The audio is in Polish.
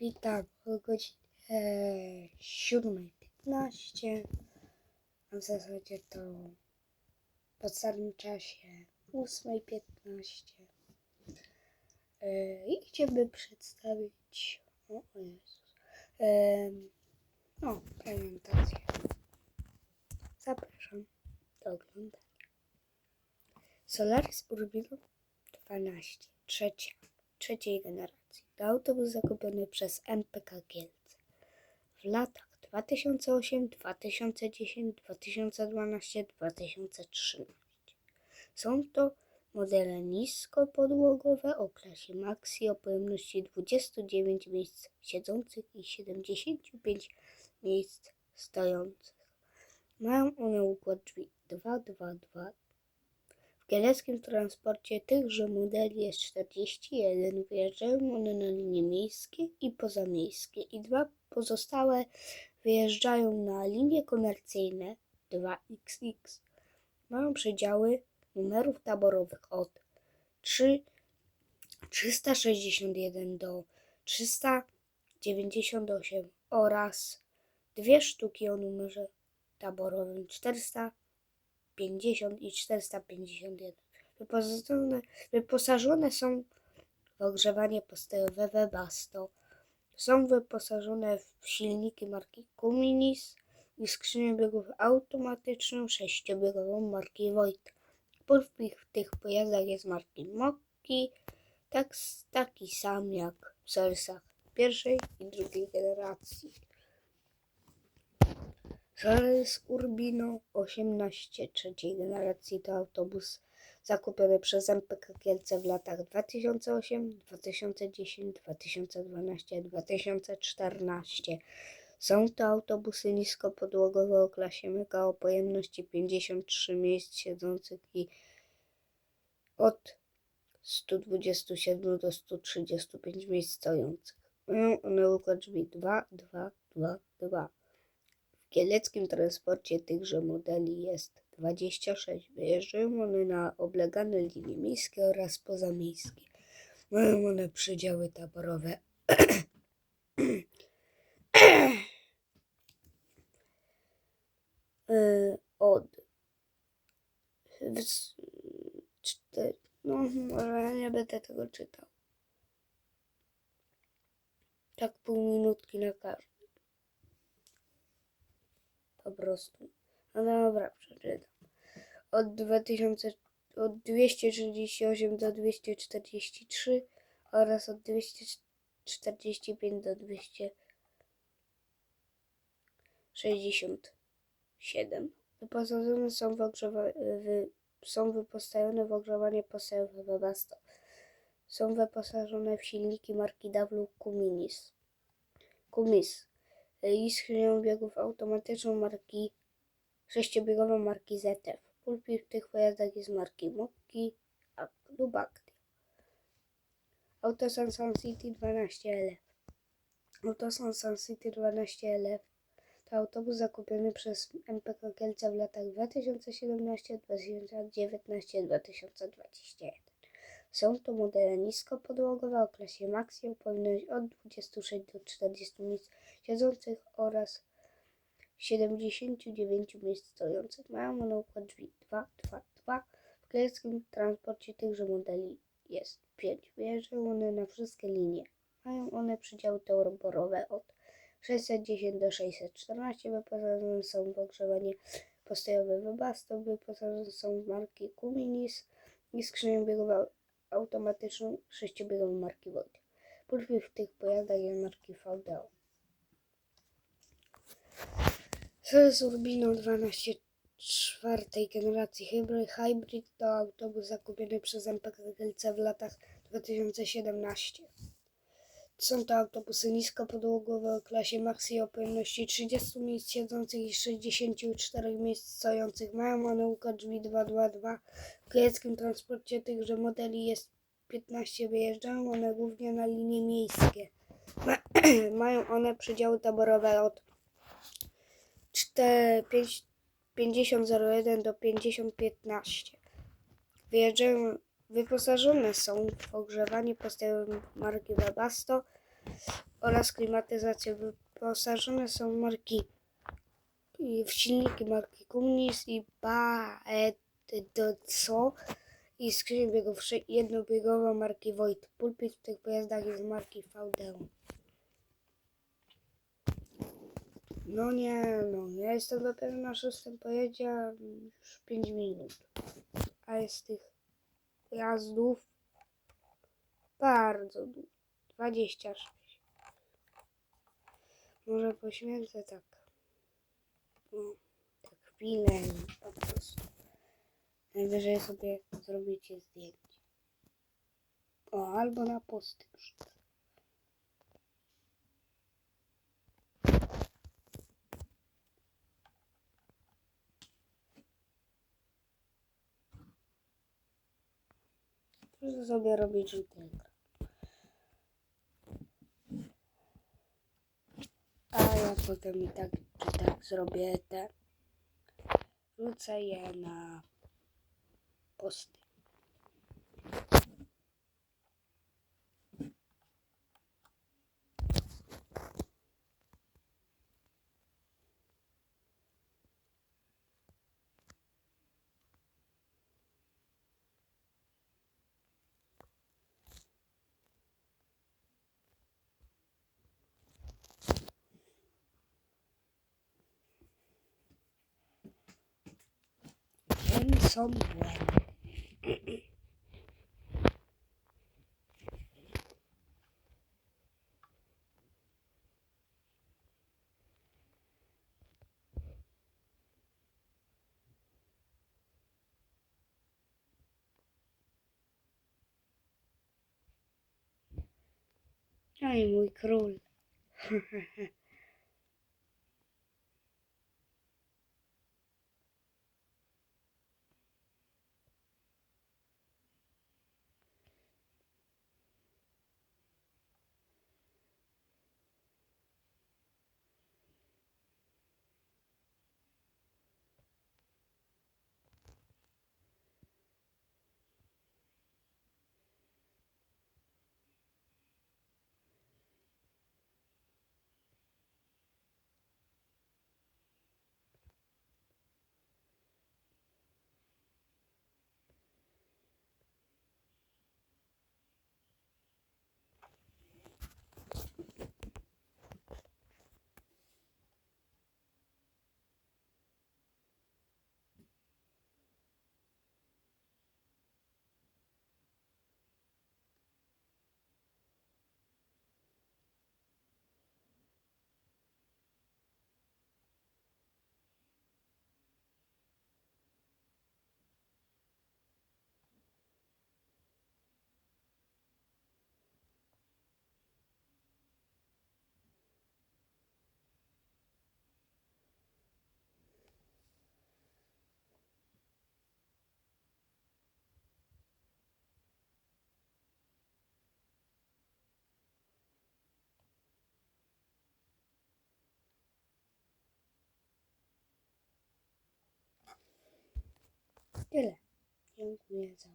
Witam o godzinie 7.15. A w zasadzie to po starym czasie 8.15. E, I chciałbym przedstawić. O, o Jezus. Em, no, prezentację. Zapraszam do oglądania. Solaris Urbino 12, trzecia, trzeciej generacji. To autobus zakupiony przez MPK Kielce w latach 2008, 2010, 2012, 2013. Są to modele niskopodłogowe o klasie Maxi o pojemności 29 miejsc siedzących i 75 miejsc stojących. Mają one układ drzwi 222 w kieleckim transporcie tychże modeli jest 41. Wyjeżdżają one na linie miejskie i pozamiejskie i dwa pozostałe wyjeżdżają na linie komercyjne 2XX. Mają przedziały numerów taborowych od 3, 361 do 398 oraz dwie sztuki o numerze taborowym 400 50 i 451. Wyposażone, wyposażone są w ogrzewanie postojowe Webasto. Są wyposażone w silniki marki Cuminis i skrzynię biegów automatyczną sześciobiegową marki Voigt. Pulpit w tych pojazdach jest marki Mokki, tak, taki sam jak w Sorsach pierwszej i drugiej generacji. Solaris Urbino 18 trzeciej generacji to autobus zakupiony przez MPK Kielce w latach 2008, 2010, 2012, 2014. Są to autobusy niskopodłogowe o klasie mega o pojemności 53 miejsc siedzących i od 127 do 135 miejsc stojących. Mają one układ drzwi 2, 2, 2, 2. W kieleckim transporcie tychże modeli jest 26. Wyjeżdżają one na oblegane linie miejskie oraz pozamiejskie. Mają one przydziały taborowe. Y, od no może ja nie będę tego czytał. Tak pół minutki na każdy po prostu. No dobra, przeczytam. Od 2000, od 238 do 243 oraz od 245 do 267. Wyposażone są w ogrzewa- wy, są wyposażone w ogrzewanie postojowe Webasto. Są wyposażone w silniki marki W Cuminis. Cumis i skrzynią biegów automatyczną marki sześciobiegową marki ZF. Pulpit w tych pojazdach jest marki Mokki lub Actia. Autosan Sun City 12LF. Autosan Sun City 12LF to autobus zakupiony przez MPK Kielce w latach 2017, 2019, 2021. Są to modele niskopodłogowe o klasie Maxi o pojemności od 26 do 40 miejsc siedzących oraz 79 miejsc stojących. Mają one układ drzwi 2, 2, 2. W kielskim transporcie tychże modeli jest 5. Wyjeżdżają one na wszystkie linie. Mają one przydziały taborowe od 610 do 614. Wyposażone są w ogrzewanie postojowe Webasto. Wyposażone są w marki Cuminis i skrzynię biegową automatyczną sześciobiegową marki Voigt. Pulpit w tych pojazdach jest marki VDO. Soles Urbino 12 czwartej generacji hybrid, hybrid to autobus zakupiony przez MPK w latach 2017. Są to autobusy niskopodłogowe o klasie Maxi o pojemności 30 miejsc siedzących i 64 miejsc stojących. Mają one układ drzwi 222. W kieckim transporcie tychże modeli jest 15. Wyjeżdżają one głównie na linie miejskie. Ma, mają one przedziały taborowe od 4, 5, 5001 do 5015. Wyjeżdżają, wyposażone są w ogrzewanie postojowe marki Webasto. oraz klimatyzację. Wyposażone są marki w silniki marki Cummins i Baedoco i skrzynię biegów jednobiegowa marki Voigt. Pulpit w tych pojazdach jest marki VD. No nie, no ja jestem dopiero na szóstym pojedzie, już 5 minut. A jest tych jazdów bardzo dużo. 26. Może poświęcę tak. No, tak chwilę po prostu. Najwyżej sobie zrobicie zdjęcie. O, albo na posty wrzucę. Proszę sobie robić ekran. A ja potem i tak i tak zrobię te. Wrzucę je na posty. Ken someone. I'm a crawl. 对了英姑也走